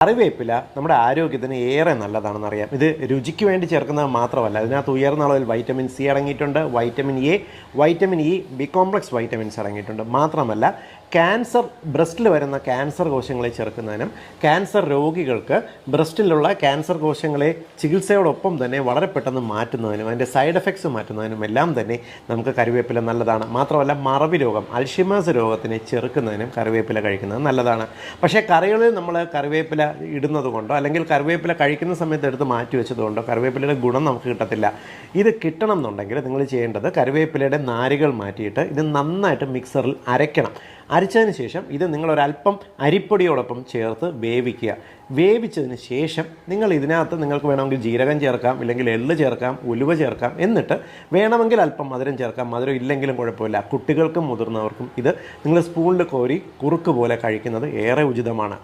കറിവേപ്പില നമ്മുടെ ആരോഗ്യത്തിന് ഏറെ നല്ലതാണെന്ന് അറിയാം ഇത് രുചിക്ക് വേണ്ടി ചേർക്കുന്നത് മാത്രമല്ല ഇതിനകത്ത് ഉയർന്ന അളവിൽ വൈറ്റമിൻ സി അടങ്ങിയിട്ടുണ്ട് vitamin A vitamin E B complex vitamins അടങ്ങിയിട്ടുണ്ട്. മാത്രമല്ല ക്യാൻസർ ബ്രസ്റ്റിൽ വരുന്ന ക്യാൻസർ കോശങ്ങളെ ചെറുക്കുന്നതിനും ക്യാൻസർ രോഗികൾക്ക് ബ്രസ്റ്റിലുള്ള ക്യാൻസർ കോശങ്ങളെ ചികിത്സയോടൊപ്പം തന്നെ വളരെ പെട്ടെന്ന് മാറ്റുന്നതിനും അതിന്റെ സൈഡ് എഫക്ട്സ് മാറ്റുന്നതിനും എല്ലാം തന്നെ നമുക്ക് കറിവേപ്പില നല്ലതാണ്. മാത്രമല്ല മറവി രോഗം അൽഷിമാസ് രോഗത്തിനെ ചെറുക്കുന്നതിനും കറിവേപ്പില കഴിക്കുന്നത് നല്ലതാണ്. പക്ഷേ കറികളിൽ നമ്മൾ കറിവേപ്പില ഇടുന്നത് കൊണ്ടോ അല്ലെങ്കിൽ കറിവേപ്പില കഴിക്കുന്ന സമയത്ത് എടുത്ത് മാറ്റി വെച്ചത് കൊണ്ടോ കറിവേപ്പിലയുടെ ഗുണം നമുക്ക് കിട്ടത്തില്ല. ഇത് കിട്ടണം എന്നുണ്ടെങ്കിൽ നിങ്ങൾ ചെയ്യേണ്ടത് കറിവേപ്പിലയുടെ നാരുകൾ മാറ്റിയിട്ട് ഇത് നന്നായിട്ട് മിക്സറിൽ അരയ്ക്കണം. അരച്ചതിന് ശേഷം ഇത് നിങ്ങളൊരല്പം അരിപ്പൊടിയോടൊപ്പം ചേർത്ത് വേവിക്കുക. വേവിച്ചതിന് ശേഷം നിങ്ങൾ ഇതിനകത്ത് നിങ്ങൾക്ക് വേണമെങ്കിൽ ജീരകം ചേർക്കാം ഇല്ലെങ്കിൽ എള്ള് ചേർക്കാം ഉലുവ ചേർക്കാം എന്നിട്ട് വേണമെങ്കിൽ അല്പം മധുരം ചേർക്കാം. മധുരം ഇല്ലെങ്കിലും കുഴപ്പമില്ല. കുട്ടികൾക്കും മുതിർന്നവർക്കും ഇത് നിങ്ങൾ സ്പൂണിൽ കോരി കുറുക്ക് പോലെ കഴിക്കുന്നത് ഏറെ ഉചിതമാണ്.